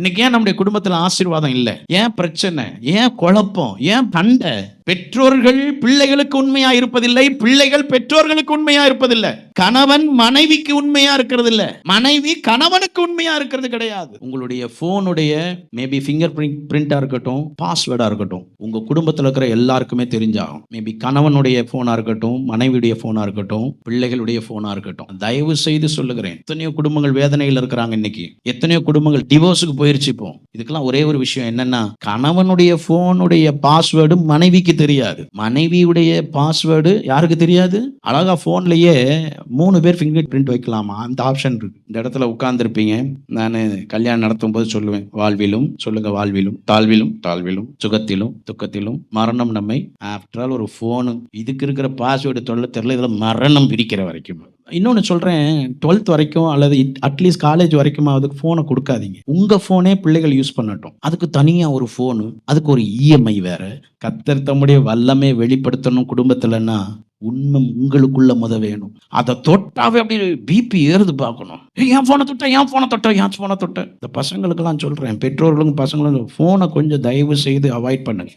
இன்னைக்கு ஏன் நம்முடைய குடும்பத்துல ஆசீர்வாதம் இல்லை? ஏன் பிரச்சனை? ஏன் குழப்பம்? ஏன் சண்டை? பெற்றோர்கள் பிள்ளைகளுக்கு உண்மையா இருப்பதில்லை பிள்ளைகள் பெற்றோர்களுக்கு உண்மையா இருப்பதில்லை. கணவன் மனைவிக்கு உண்மையா இருக்கிறது இல்ல மனைவி கணவனுக்கு உண்மையா இருக்கிறது கிடையாது. உங்களுடைய போனுடைய மேபி ஃபிங்கர் பிரிண்ட் பிரிண்டா இருக்கட்டும் பாஸ்வேர்டா இருக்கட்டும் உங்க குடும்பத்துல இருக்கிற எல்லாருக்குமே தெரிஞ்சாகும். மேபி கணவனுடைய போனா இருக்கட்டும் மனைவியுடைய போனா இருக்கட்டும் பிள்ளைகளுடைய போனா இருக்கட்டும். தயவு செய்து சொல்லுகிறேன். எத்தனையோ குடும்பங்கள் வேதனையில் இருக்கிறாங்க இன்னைக்கு. எத்தனையோ குடும்பங்கள் டிவோர்ஸுக்கு போயிருச்சு இப்போ. இதுக்கெல்லாம் ஒரே ஒரு விஷயம் என்னன்னா கணவனுடைய போனுடைய பாஸ்வேர்டு மனைவிக்கு தெரியாது. மனைவியுடைய பாஸ்வேர்டு யாருக்கு தெரியாது? அழகா போன்லயே மூணு பேர் ஃபிங்கர் பிரிண்ட் வைக்கலாமா? அந்த ஆப்ஷன் இருக்கு. இந்த இடத்துல உட்கார்ந்துருப்பீங்க. நான் கல்யாணம் நடத்தும் போது சொல்லுவேன் வாழ்விலும் சொல்லுங்க வாழ்விலும் தாழ்விலும் தாழ்விலும் சுகத்திலும் துக்கத்திலும் மரணம் நம்மை. ஆஃப்டர் ஆல் ஒரு ஃபோனு இதுக்கு இருக்கிற பாஸ்வேர்டு சொல்ல தெரியல இதில் மரணம் பிரிக்கிற வரைக்கும். இன்னொன்று சொல்கிறேன் டுவெல்த் வரைக்கும் அல்லது அட்லீஸ்ட் காலேஜ் வரைக்கும் அதுக்கு ஃபோனை கொடுக்காதீங்க. உங்கள் ஃபோனே பிள்ளைகள் யூஸ் பண்ணட்டும். அதுக்கு தனியாக ஒரு ஃபோனு அதுக்கு ஒரு இஎம்ஐ வேறு. கத்தர் தம்முடைய வல்லமே வெளிப்படுத்தணும் குடும்பத்தில்னா உண்மை உங்களுக்குள்ள முத வேணும். அதை தொட்டாவே அப்படி பிபி ஏறுது பார்க்கணும். ஏன் என் ஃபோனை தொட்ட என் ஃபோனை தொட்ட என் ஃபோனை தொட்ட. இந்த பசங்களுக்கெல்லாம் சொல்கிறேன் பெற்றோர்களுக்கும் பசங்களும் ஃபோனை கொஞ்சம் தயவு செய்து அவாய்ட் பண்ணுங்க.